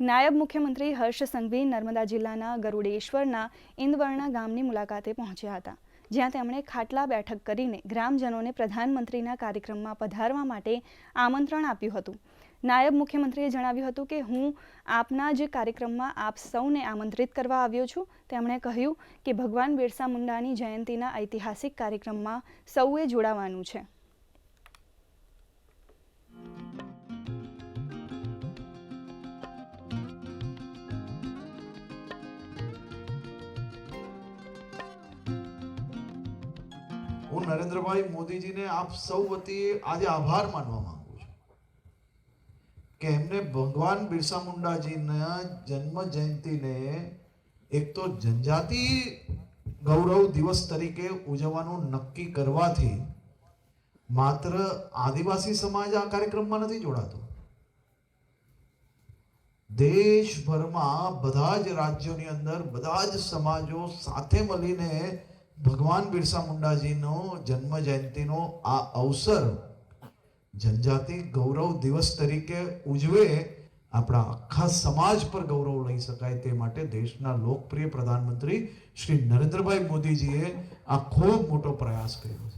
નાયબ મુખ્યમંત્રી હર્ષ સંઘવી નર્મદા જિલ્લાના ગરુડેશ્વરના ઇન્દવર્ણા ગામની મુલાકાતે પહોંચ્યા હતા, જ્યાં તેમણે ખાટલા બેઠક કરીને ગ્રામજનોને પ્રધાનમંત્રીના કાર્યક્રમમાં પધારવા માટે આમંત્રણ આપ્યું હતું. નાયબ મુખ્યમંત્રીએ જણાવ્યું હતું કે, હું આપના જ કાર્યક્રમમાં આપ સૌને આમંત્રિત કરવા આવ્યો છું. તેમણે કહ્યું કે, ભગવાન બિરસા મુંડાની જયંતિના ઐતિહાસિક કાર્યક્રમમાં સૌએ જોડાવાનું છે. હું નરેન્દ્રભાઈ મોદીજીને આપ સૌ વતી આજે આભાર માનવા માંગુ છું કે એમને ભગવાન બિરસા મુંડાજીના જન્મ જયંતિને એક તો જનજાતિ ગૌરવ દિવસ તરીકે ઉજવવાનું નક્કી કરવાથી માત્ર આદિવાસી સમાજ આ કાર્યક્રમમાં નથી જોડાતો. દેશભરમાં બધા જ રાજ્યોની અંદર બધા જ સમાજો સાથે મળીને ભગવાન બિરસા મુંડાજીનો જન્મ જયંતિનો આ અવસર જનજાતિ ગૌરવ દિવસ તરીકે ઉજવે આપણા આખા સમાજ પર ગૌરવ લઈ શકાય તે માટે દેશના લોકપ્રિય પ્રધાનમંત્રી શ્રી નરેન્દ્રભાઈ મોદીજીએ આ ખૂબ મોટો પ્રયાસ કર્યો છે.